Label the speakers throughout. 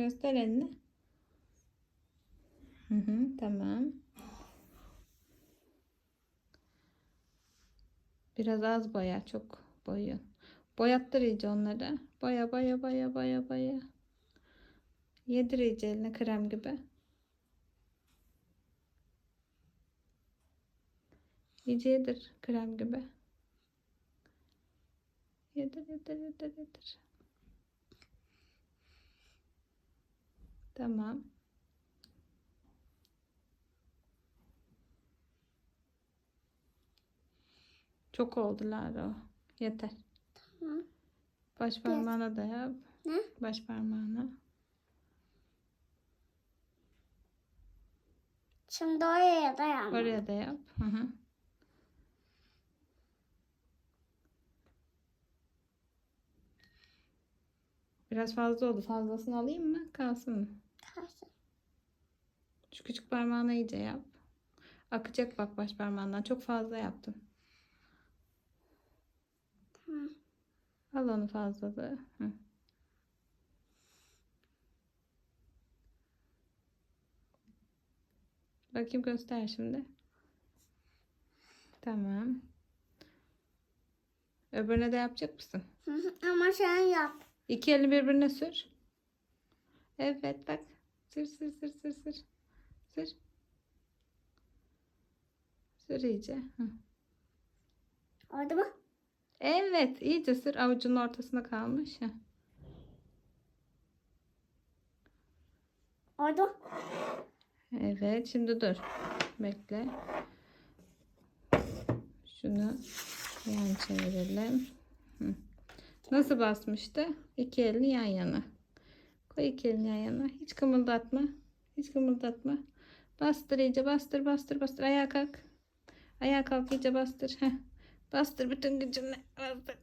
Speaker 1: Göster elini. Hı hı, tamam. Biraz az boya, çok boyun. Boyattır iyice onları. Boya, boya, boya, boya, boya. Yedir iyice eline krem gibi. İyice yedir krem gibi. Yedir, yedir, yedir, yedir. Tamam. Çok oldular o. Yeter.
Speaker 2: Tamam.
Speaker 1: Baş parmağına da yap.
Speaker 2: Ne?
Speaker 1: Baş parmağına.
Speaker 2: Şimdi oraya da yapma.
Speaker 1: Oraya da yap. Hı hı. Biraz fazla oldu. Fazlasını alayım mı? Kalsın mı?
Speaker 2: Kalsın.
Speaker 1: Şu küçük parmağına iyice yap. Akacak bak baş parmağından. Çok fazla yaptım.
Speaker 2: Tamam.
Speaker 1: Al onu fazlalığı. Hı. Bakayım göster şimdi. Tamam. Öbürüne de yapacak mısın?
Speaker 2: Ama sen yap.
Speaker 1: İki elini birbirine sür. Evet bak. Sür sür sür sür sür. Sür. Sür iyice. Hı.
Speaker 2: Oldu mu?
Speaker 1: Evet iyice sür. Avucunun ortasına kalmış. Hı.
Speaker 2: Oldu?
Speaker 1: Evet şimdi dur. Bekle. Şunu yan çevirelim. Hı. Nasıl basmıştı? İki elini yan yana. Koy iki elini yan yana. Hiç kımıldatma. Hiç kımıldatma. Bastır iyice bastır bastır bastır. Ayağa kalk. Ayağa kalk iyice bastır. Heh. Bastır bütün gücünle. Bastır.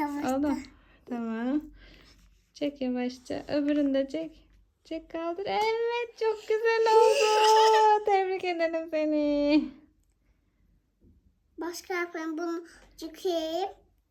Speaker 2: Yavaş.
Speaker 1: Oldu. Tamam. Çek yavaşça. Öbürünü de çek. Çek kaldır. Evet çok güzel oldu. Tebrik ederim seni.
Speaker 2: Başka yapayım bunu çıkayım.